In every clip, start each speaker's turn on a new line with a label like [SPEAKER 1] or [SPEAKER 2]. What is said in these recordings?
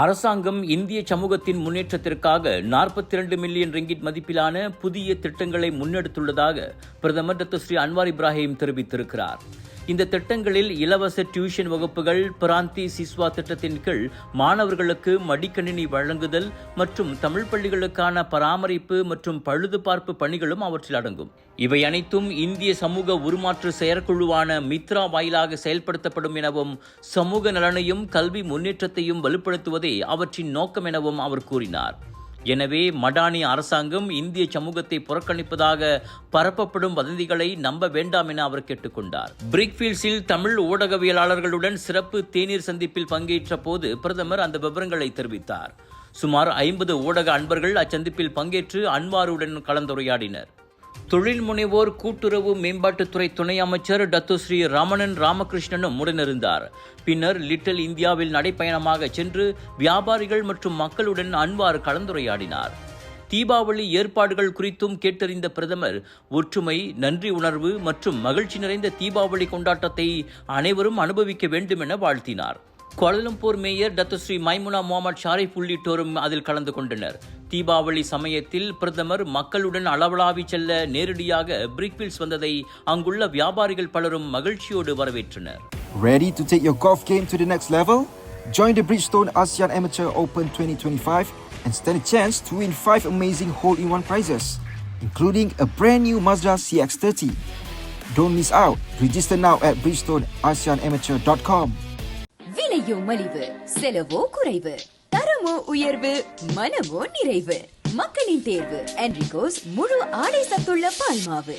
[SPEAKER 1] அரசாங்கம் இந்திய சமூகத்தின் முன்னேற்றத்திற்காக நாற்பத்தி இரண்டு மில்லியன் ரிங்கிட் மதிப்பிலான புதிய திட்டங்களை முன்னெடுத்துள்ளதாக பிரதமர் டாக்டர் ஸ்ரீ அன்வார் இப்ராஹிம் தெரிவித்திருக்கிறார். இந்த திட்டங்களில் இலவச டியூஷன் வகுப்புகள் பிராந்தி சிஸ்வா திட்டத்தின் கீழ் மாணவர்களுக்கு மடிக்கணினி வழங்குதல் மற்றும் தமிழ் பள்ளிகளுக்கான பராமரிப்பு மற்றும் பழுதுபார்ப்பு பணிகளும் அவற்றில் அடங்கும். இவை அனைத்தும் இந்திய சமூக உருமாற்று செயற்குழுவான மித்ரா வாயிலாக செயல்படுத்தப்படும் எனவும் சமூக நலனையும் கல்வி முன்னேற்றத்தையும் வலுப்படுத்துவதே அவற்றின் நோக்கம் எனவும் அவர் கூறினார். எனவே மடானி அரசாங்கம் இந்திய சமூகத்தை புறக்கணிப்பதாக பரப்பப்படும் வதந்திகளை நம்ப வேண்டாம் என அவர் கேட்டுக்கொண்டார். பிரிக்ஃபீல்ட்ஸில் தமிழ் ஊடகவியலாளர்களுடன் சிறப்பு தேநீர் சந்திப்பில் பங்கேற்ற போது பிரதமர் அந்த விவரங்களை தெரிவித்தார். சுமார் ஐம்பது ஊடக அன்பர்கள் அச்சந்திப்பில் பங்கேற்று அன்வாருடன் கலந்துரையாடினர். தொழில் முனைவோர் கூட்டுறவு மேம்பாட்டுத்துறை துணை அமைச்சர் டத்து ஸ்ரீ ரமணன் ராமகிருஷ்ணனும் உடனிருந்தார். பின்னர் லிட்டில் இந்தியாவில் நடைப்பயணமாக சென்று வியாபாரிகள் மற்றும் மக்களுடன் அன்வார் கலந்துரையாடினார். தீபாவளி ஏற்பாடுகள் குறித்தும் கேட்டறிந்த பிரதமர் ஒற்றுமை நன்றி உணர்வு மற்றும் மகிழ்ச்சி நிறைந்த தீபாவளி கொண்டாட்டத்தை அனைவரும் அனுபவிக்க வேண்டும் என வாழ்த்தினார். Kuala Lumpur mayor Datuk Sri Maimunah Mohamed Sharif உள்ளிட்டோரும் அதில் கலந்து கொண்டனர் தீபாவளி சமயத்தில் பிரதமர் மக்களுடன் அளவலாவி செல்ல நேரடியாக பிரிக்ஃபீல்ட்ஸ் வந்ததை அங்குள்ள வியாபாரிகள் பலரும் மகிழ்ச்சியோடு வரவேற்றனர்
[SPEAKER 2] Ready to take your golf game to the next level? Join the Bridgestone ASEAN Amateur Open 2025 and stand a chance to win 5 amazing hole-in-one prizes, including a brand new Mazda CX-30. Don't miss out. Register now at bridgestoneasianamateur.com.
[SPEAKER 3] விலையோ மலிவு செலவோ குறைவு. தரமோ உயர்வு மனமோ நிறைவு. மக்களின் தேர்வு என்ரிகோஸ் முழு ஆடை சத்துள்ள பால்மாவு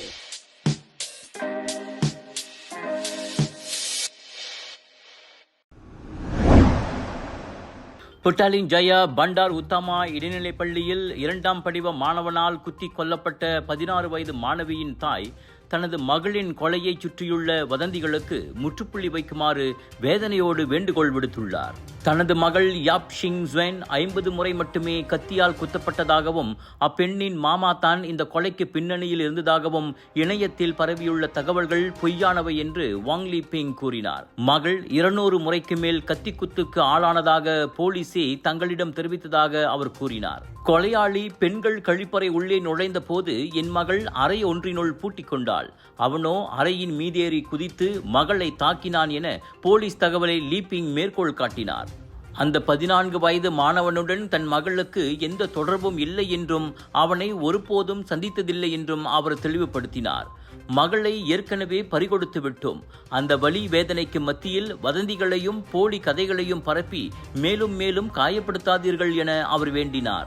[SPEAKER 1] புட்டாலின் ஜயா பண்டார் உத்தமா இடைநிலைப் பள்ளியில் இரண்டாம் படிவ மாணவனால் குத்தி கொல்லப்பட்ட பதினாறு வயது மாணவியின் தாய் தனது மகளின் கொலையைச் சுற்றியுள்ள வதந்திகளுக்கு முற்றுப்புள்ளி வைக்குமாறு வேதனையோடு வேண்டுகோள் விடுத்துள்ளார். தனது மகள் யாப் ஷிங் ஜுவன் ஐம்பது முறை மட்டுமே கத்தியால் குத்தப்பட்டதாகவும் அப்பெண்ணின் மாமா தான் இந்த கொலைக்கு பின்னணியில் இருந்ததாகவும் இணையத்தில் பரவியுள்ள தகவல்கள் பொய்யானவை என்று வாங்லி பிங் கூறினார். மகள் இருநூறு முறைக்கு மேல் கத்தி குத்துக்கு ஆளானதாக போலீசே தங்களிடம் தெரிவித்ததாக அவர் கூறினார். கொலையாளி பெண்கள் கழிப்பறை உள்ளே நுழைந்த போது என் மகள் அறை ஒன்றினுள் பூட்டிக் கொண்டாள். அவனோ அறையின் மீதேறி குதித்து மகளை தாக்கினான் என போலீஸ் தகவலை லீப்பிங் மேற்கோள் காட்டினார். அந்த பதினான்கு வயது மாணவனுடன் தன் மகளுக்கு எந்த தொடர்பும் இல்லை என்றும் அவனை ஒருபோதும் சந்தித்ததில்லை என்றும் அவர் தெளிவுபடுத்தினார். மகளை ஏற்கனவே பறிகொடுத்து விட்டோம். அந்த வலி வேதனைக்கு மத்தியில் வதந்திகளையும் போலி கதைகளையும் பரப்பி மேலும் மேலும் காயப்படுத்தாதீர்கள் என அவர் வேண்டினார்.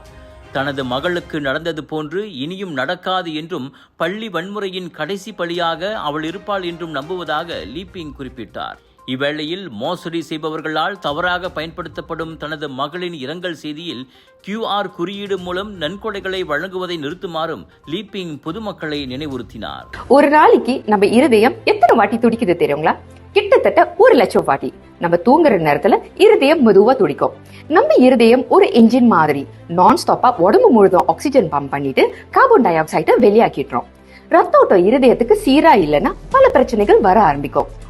[SPEAKER 1] தனது மகளுக்கு நடந்தது போன்று இனியும் நடக்காது என்றும் பள்ளி வன்முறையின் கடைசி பலியாக அவள் இருப்பாள் என்றும் நம்புவதாக லீப்பிங் குறிப்பிட்டார். இவ்வேளையில் மோசடி செய்பவர்களால் தவறாக பயன்படுத்தப்படும் தனது மகளின் இரங்கல் செய்தியில் கியூஆர் குறியீடு மூலம் நன்கொடைகளை வழங்குவதை நிறுத்துமாறும் லீப்பிங் பொதுமக்களை நினைவுறுத்தினார்.
[SPEAKER 4] ஒரு நாளைக்கு நம்ம இருதயம் எத்தனை வாட்டி துடிக்குது தெரியுங்களா? கிட்டத்தட்ட ஒரு லட்சம் வாட்டி. நம்ம தூங்குற நேரத்துல இருதயம் மெதுவா துடிக்கும். நம்ம இருதயம் ஒரு என்ஜின் மாதிரி நான் ஸ்டாப்பா உடம்பு முழுதும் ஆக்சிஜன் பம்ப் பண்ணிட்டு கார்பன் டை ஆக்சைடை வெளியாக்கிடுறோம். ரத்த ஓட்டம் இருதயத்துக்கு சீரா இல்லைன்னா பல பிரச்சனைகள் வர ஆரம்பிக்கும்.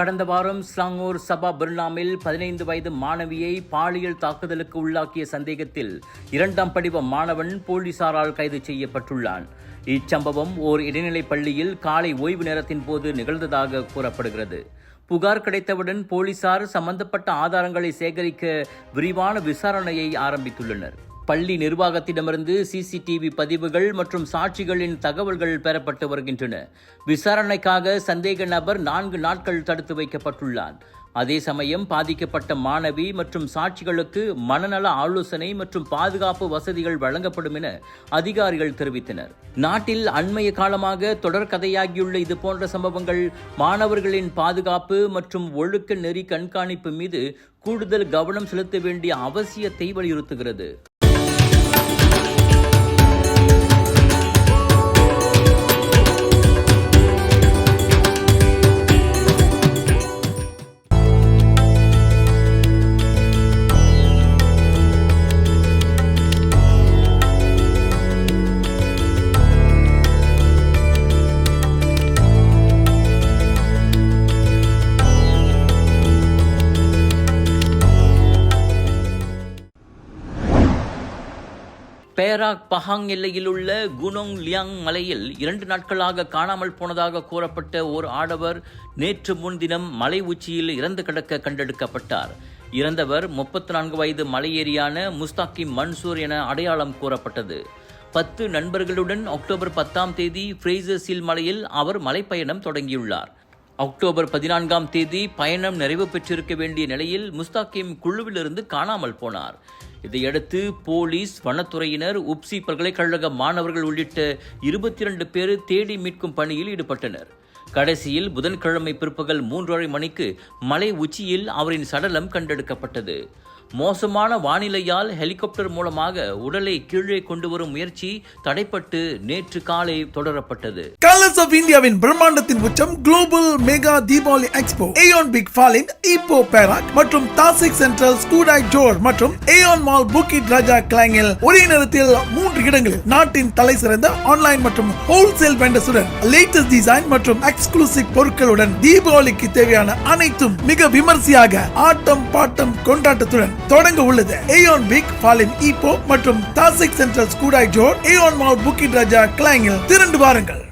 [SPEAKER 1] கடந்த வாரம் ஸ்லாங்கூர் சபா பிர்லாமில் பதினைந்து வயது மாணவியை பாலியல் தாக்குதலுக்கு உள்ளாக்கிய சந்தேகத்தில் இரண்டாம் படிவ மாணவன் போலீசாரால் கைது செய்யப்பட்டுள்ளான். இச்சம்பவம் ஓர் இடைநிலைப் பள்ளியில் காலை ஓய்வு நேரத்தின் போது நிகழ்ந்ததாக கூறப்படுகிறது. புகார் கிடைத்தவுடன் போலீசார் சம்பந்தப்பட்ட ஆதாரங்களை சேகரிக்க விரிவான விசாரணையை ஆரம்பித்துள்ளனர். பள்ளி நிர்வாகத்திடமிருந்து சிசிடிவி பதிவுகள் மற்றும் சாட்சிகளின் தகவல்கள் பெறப்பட்டு வருகின்றன. விசாரணைக்காக சந்தேக நபர் நான்கு நாட்கள் தடுத்து வைக்கப்பட்டுள்ளார். அதே சமயம் பாதிக்கப்பட்ட மாணவி மற்றும் சாட்சிகளுக்கு மனநல ஆலோசனை மற்றும் பாதுகாப்பு வசதிகள் வழங்கப்படும் என அதிகாரிகள் தெரிவித்தனர். நாட்டில் அண்மைய காலமாக தொடர்கதையாகியுள்ள இது போன்ற சம்பவங்கள் மாணவர்களின் பாதுகாப்பு மற்றும் ஒழுக்க நெறி கண்காணிப்பு மீது கூடுதல் கவனம் செலுத்த வேண்டிய அவசியத்தை வலியுறுத்துகிறது. பேராக் பஹாங் எல்லையில் உள்ள குனோங் லியாங் மலையில் இரண்டு நாட்களாக காணாமல் போனதாக கூறப்பட்ட ஓர் ஆடவர் நேற்று முன்தினம் மலை உச்சியில் இறந்து கிடக்க கண்டெடுக்கப்பட்டார். இறந்தவர் முப்பத்தி நான்கு வயது மலையேறியான முஸ்தாக்கி மன்சூர் என அடையாளம் கூறப்பட்டது. பத்து நண்பர்களுடன் அக்டோபர் பத்தாம் தேதி ஃப்ரேசர் சில் மலையில் அவர் மலைப்பயணம் தொடங்கியுள்ளார். அக்டோபர் பதினான்காம் தேதி பயணம் நிறைவு பெற்றிருக்க வேண்டிய நிலையில் முஸ்தாக்கிம் குழுவிலிருந்து காணாமல் போனார். இதையடுத்து போலீஸ் வனத்துறையினர் உப்சி பல்கலைக்கழக மாணவர்கள் உள்ளிட்ட இருபத்தி இரண்டு பேர் தேடி மீட்கும் பணியில் ஈடுபட்டனர். கடைசியில் புதன்கிழமை பிற்பகல் மூன்றரை மணிக்கு மலை உச்சியில் அவரின் சடலம் கண்டெடுக்கப்பட்டது. மோசமான வானிலையால் ஹெலிகாப்டர் மூலமாக உடலை கீழே கொண்டு வரும் முயற்சி தடைப்பட்டு நேற்று காலை தொடரப்பட்டது.
[SPEAKER 5] கலர்ஸ் ஆஃப் இந்தியாவின் பிரம்மாண்டத்தின் உச்சம் global mega Deepavali expo Aeon Big Falim Ipoh Perak மற்றும் தாசிக் சென்ட்ரல் ஸ்கூடாய் ஜோர் மற்றும் ஏயோன் மால் புக்கிட் ராஜா கிளாங்கில் ஒரே நேரத்தில் மூன்று இடங்களில் நாட்டின் தலை சிறந்த ஆன்லைன் மற்றும் ஹோல்சேல் வெண்டர்ஸுடன் லேட்டஸ்ட் டிசைன் மற்றும் எக்ஸ்க்ளூசிவ் பொருட்களுடன் தீபாவளிக்கு தேவையான அனைத்தும் மிக விமர்சையாக ஆட்டம் பாட்டம் கொண்டாட்டத்துடன் தொடங்க உள்ளது ஏயோன் பிக் பாலிம் ஈப்போ மற்றும் Tasik Central Skudai Johor AEON mall Bukit Raja கிளாங்கில் திரண்டு வாருங்கள்.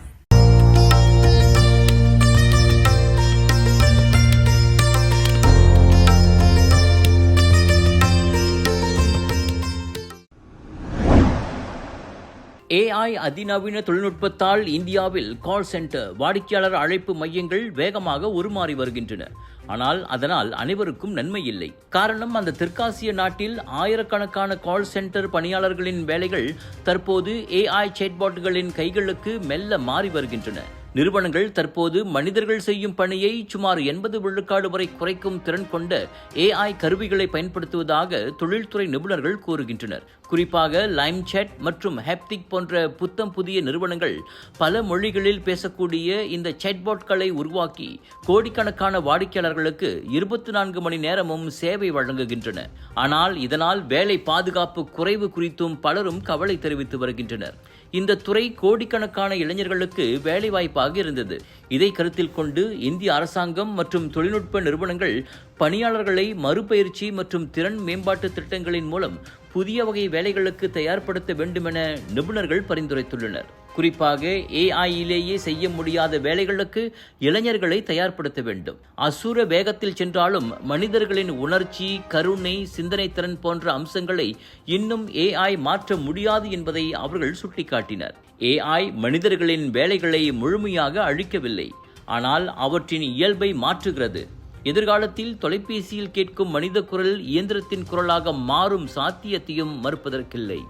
[SPEAKER 1] ஏஐ அதிநவீன தொழில்நுட்பத்தால் இந்தியாவில் கால் சென்டர் வாடிக்கையாளர் அழைப்பு மையங்கள் வேகமாக உருமாறி வருகின்றன. ஆனால் அதனால் அனைவருக்கும் நன்மை இல்லை காரணம் அந்த தெற்காசிய நாட்டில் ஆயிரக்கணக்கான கால் சென்டர் பணியாளர்களின் வேலைகள் தற்போது ஏஐ சேட்பாட்களின் கைகளுக்கு மெல்ல மாறி வருகின்றன. நிறுவனங்கள் தற்போது மனிதர்கள் செய்யும் பணியை சுமார் எண்பது விழுக்காடு வரை குறைக்கும் திறன் கொண்ட ஏஐ கருவிகளை பயன்படுத்துவதாக தொழில்துறை நிபுணர்கள் கூறுகின்றனர். குறிப்பாக லைம்சேட் மற்றும் ஹெப்திக் போன்ற புத்தம் புதிய நிறுவனங்கள் பல மொழிகளில் பேசக்கூடிய இந்த சேட்பாட்களை உருவாக்கி கோடிக்கணக்கான வாடிக்கையாளர்களுக்கு இருபத்தி நான்கு மணி நேரமும் சேவை வழங்குகின்றன. ஆனால் இதனால் வேலை பாதுகாப்பு குறைவு குறித்தும் பலரும் கவலை தெரிவித்து வருகின்றனர். இந்த துறை கோடிக்கணக்கான இளைஞர்களுக்கு வேலைவாய்ப்பாக இருந்தது. இதை கருத்தில் கொண்டு இந்திய அரசாங்கம் மற்றும் தொழில்நுட்ப நிறுவனங்கள் பணியாளர்களை மறுபயிற்சி மற்றும் திறன் மேம்பாட்டு திட்டங்களின் மூலம் புதிய வகை வேலைகளுக்கு தயார்படுத்த வேண்டுமென நிபுணர்கள் பரிந்துரைத்துள்ளனர். குறிப்பாக ஏஐயிலேயே செய்ய முடியாத வேலைகளுக்கு இளைஞர்களை தயார்படுத்த வேண்டும். அசுர வேகத்தில் சென்றாலும் மனிதர்களின் உணர்ச்சி கருணை சிந்தனை திறன் போன்ற அம்சங்களை இன்னும் ஏஐ மாற்ற முடியாது என்பதை அவர்கள் சுட்டிக்காட்டினர். ஏஐ மனிதர்களின் வேலைகளை முழுமையாக அழிக்கவில்லை. ஆனால் அவற்றின் இயல்பை மாற்றுகிறது. எதிர்காலத்தில் தொலைபேசியில் கேட்கும் மனித குரல் இயந்திரத்தின் குரலாக மாறும் சாத்தியத்தையும் மறுப்பதற்கில்லை.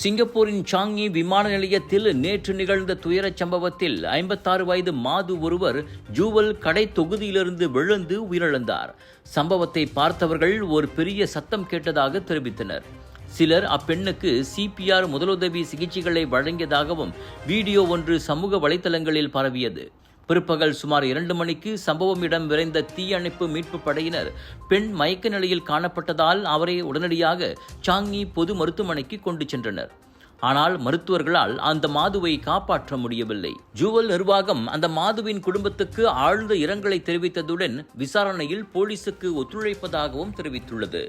[SPEAKER 1] சிங்கப்பூரின் சாங்கி விமான நிலையத்தில் நேற்று நிகழ்ந்த துயரச் சம்பவத்தில் ஐம்பத்தாறு வயது மாது ஒருவர் ஜூவல் கடை தொகுதியிலிருந்து விழுந்து உயிரிழந்தார். சம்பவத்தை பார்த்தவர்கள் ஒரு பெரிய சத்தம் கேட்டதாக தெரிவித்தனர். சிலர் அப்பெண்ணுக்கு சிபிஆர் முதலுதவி சிகிச்சைகளை வழங்கியதாகவும் வீடியோ ஒன்று சமூக வலைத்தளங்களில் பரவியது. பிற்பகல் சுமார் இரண்டு மணிக்கு சம்பவம் இடம் விரைந்த தீயணைப்பு மீட்பு படையினர் பெண் மயக்க நிலையில் காணப்பட்டதால் அவரை உடனடியாக சாங்கி பொது மருத்துவமனைக்கு கொண்டு சென்றனர். ஆனால் மருத்துவர்களால் அந்த மாதுவை காப்பாற்ற முடியவில்லை. ஜூவல் நிர்வாகம் அந்த மாதுவின் குடும்பத்துக்கு ஆழ்ந்த இரங்கலை தெரிவித்ததுடன் விசாரணையில் போலீசுக்கு ஒத்துழைப்பதாகவும் தெரிவித்துள்ளது.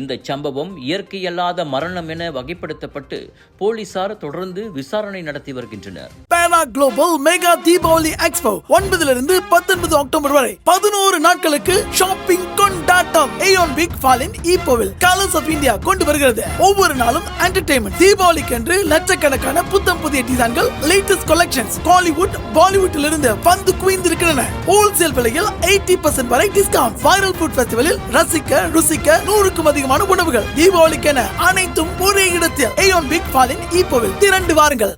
[SPEAKER 1] இந்த சம்பவம் இயற்கையல்லாத மரணம் என வகைப்படுத்தப்பட்டு போலீசார் தொடர்ந்து விசாரணை நடத்தி வருகின்றனர்.
[SPEAKER 5] Perak global mega Deepavali expo ஒன்பதிலிருந்து பத்தொன்பது அக்டோபர் வரை பதினோரு நாட்களுக்கு ஷாப்பிங் கொண்டாட்டம். ஏயோன் பிக் ஃபாலின் ஈப்போவில் கலர்ஸ் ஆஃப் இந்தியா கொண்டு வருகிறது. ஒவ்வொரு நாளும் என்டர்டைன்மெண்ட் தீபாவளிக்கு என்று லட்சக்கணக்கான புத்தம் புதிய டிசைன்கள் லேட்டஸ்ட் கலெக்ஷன்ஸ் காலிவுட் பாலிவுட்டில் இருந்து வந்து குவிந்திருக்கின்றன. ஹோல்சேல் விலையில் எயிட்டி பர்சன்ட் வரை டிஸ்கவுண்ட் வைரல் ஃபுட் ஃபெஸ்டிவலில் ரசிக்க ருசிக்க நூறுக்கும் அதிகமான உணவுகள். தீபாவளிக்கென அனைத்தும் ஒரே இடத்தில். ஏயோன் பிக் ஃபாலின் ஈப்போவில் திரண்டு வாருங்கள்.